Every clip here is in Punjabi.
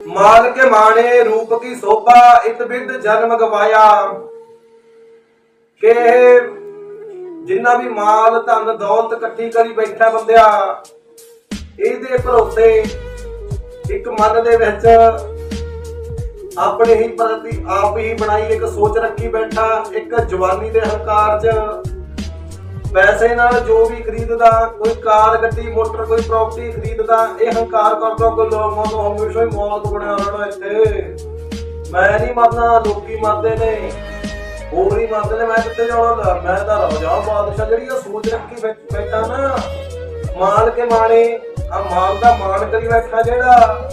ਮਾਲ ਮਾਣੇ ਰੂਪ ਕੀ ਸੋਭਾ, ਇਤ ਬਿਦ ਜਨਮ ਗਵਾਇਆ। ਕਿ ਜਿੰਨਾ ਵੀ ਮਾਲ, ਧਨ, ਦੌਲਤ ਇਕੱਠੀ ਕਰੀ ਬੈਠਾ ਬੰਦਿਆ, ਇਹਦੇ ਭਰੋਸੇ ਇੱਕ ਮਨ ਦੇ ਵਿੱਚ ਆਪਣੇ ਹੀ ਪ੍ਰਤੀ ਆਪ ਹੀ ਬਣਾਈ ਇੱਕ ਸੋਚ ਰੱਖੀ ਬੈਠਾ, ਇੱਕ ਜਵਾਨੀ ਦੇ ਹੰਕਾਰ 'ਚ। ਪੈਸੇ ਨਾਲ ਜੋ ਵੀ ਖਰੀਦਦਾ, ਕੋਈ ਕਾਰ, ਗੱਡੀ, ਮੋਟਰ, ਕੋਈ ਪ੍ਰਾਪਰਟੀ ਖਰੀਦਦਾ, ਇਹ ਹੰਕਾਰ ਕਰਦਾ, ਕੋਈ ਲੋਕ ਮਨ ਹਮੇਸ਼ਾ ਹੀ ਮੌਤ ਬਣਿਆ ਰਹਿਣਾ ਇੱਥੇ। ਮੈਂ ਨਹੀਂ ਮਰਨਾ, ਲੋਕੀ ਮਰਦੇ ਨੇ। ਹੋਰ ਹੀ ਮਰਦੇ ਨੇ, ਮੈਂ ਕਿੱਥੇ ਜਾਣਾ ਮੈਂ ਤਾਂ ਰਾਜਾ ਬਾਦਸ਼ਾਹ ਜਿਹੜੀ ਉਹ ਸੋਚ ਰੱਖੀ ਬੈ- ਬੈਠਾ ਨਾ, ਮਾਲ ਕੇ ਮਾਣੇ, ਆ ਮਾਲ ਦਾ ਮਾਣ ਕਰੀ ਬੈਠਾ ਜਿਹੜਾ।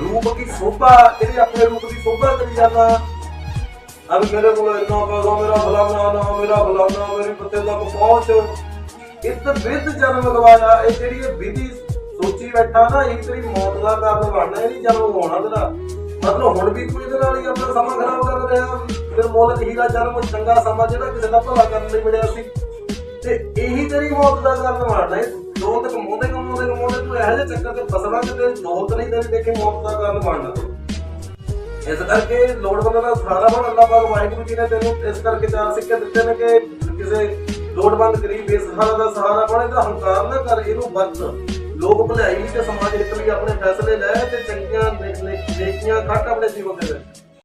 ਰੂਪ ਦੀ ਸੋਭਾ, ਜਿਹੜੀ ਆਪਣੇ ਰੂਪ ਦੀ ਸੋਭਾ ਕਰੀ ਜਾਂਦਾ। ਅਬ ਮੇਰੇ ਕੋਲ ਇੰਨਾ ਪੈਸਾ, ਮੇਰਾ ਫਲਾਣਾ ਨਾ ਮੇਰਾ ਫਲਾਣਾ ਮੇਰੇ ਪੱਤੇ ਤੱਕ ਪਹੁੰਚ। ਇਸ ਵਿਦ ਜਨਮ ਗਵਾਇਆ ਇਹ ਜਿਹੜੀ ਇਹ ਵਿਧੀ ਸੋਚੀ ਬੈਠਾ ਨਾ, ਇਹ ਤੇਰੀ ਮੌਤ ਦਾ ਕਾਰਨ ਬਣਨਾ, ਇਹ ਨਹੀਂ ਜਨਮ ਹੋਣਾ ਤੇਰਾ। ਮਤਲਬ ਹੁਣ ਵੀ ਕੋਈ ਇਹਦੇ ਨਾਲ ਹੀ ਆਪਣਾ ਸਮਾਂ ਖਰਾਬ ਕਰ ਰਿਹਾ, ਫਿਰ ਮੌਲਕ ਹੀਰਾ ਜਨਮ, ਚੰਗਾ ਸਮਾਂ ਜਿਹੜਾ ਕਿਸੇ ਦਾ ਭਲਾ ਕਰਨ ਲਈ ਮਿਲਿਆ ਸੀ। ਤੇ ਇਹੀ ਤੇਰੀ ਮੌਤ ਦਾ ਕਾਰਨ ਬਣਨਾ ਹੈ। ਦੋ ਤੱਕ ਮੋਦੇ ਕਮੋਦੇ ਕਮੋਦੇ ਤੂੰ ਇਹੋ ਜਿਹੇ ਚੱਕਰ ਤੇ ਫਸਣਾ ਕਿ ਤੇ ਦੋਤ ਨਹੀਂ ਤੇਰੀ ਦੇਖੇ ਮੌਤ ਦਾ ਕਾਰਨ ਬਣਨਾ। ਇਸ ਕਰਕੇ ਲੋੜਵੰਦ ਦਾ ਸਹਾਰਾ ਬਣ ਅੱਲਾਹ ਪਾਕ ਵਾਹਿਗੁਰੂ ਜੀ ਨੇ ਤੈਨੂੰ ਇਸ ਕਰਕੇ ਚਾਰ ਸਿੱਕੇ ਦਿੱਤੇ ਨੇ ਕਿ ਕਿਸੇ ਲੋੜਵੰਦ ਗਰੀਬ ਬੇਸਹਾਰਾ ਦਾ ਸਹਾਰਾ ਬਣ ਇਹਦਾ ਹੰਕਾਰ ਨਾ ਕਰ, ਇਹਨੂੰ ਵਰਤ। ਲੋਕ ਭਲਾਈ ਤੇ ਸਮਾਜ ਹਿੱਤ ਲਈ ਆਪਣੇ ਫੈਸਲੇ ਲੈ ਤੇ ਚੰਗੀਆਂ ਨੇ- ਨੇਕੀਆਂ ਕੱਟ ਆਪਣੇ ਜੀਵਨ ਦੇ ਵਿੱਚ।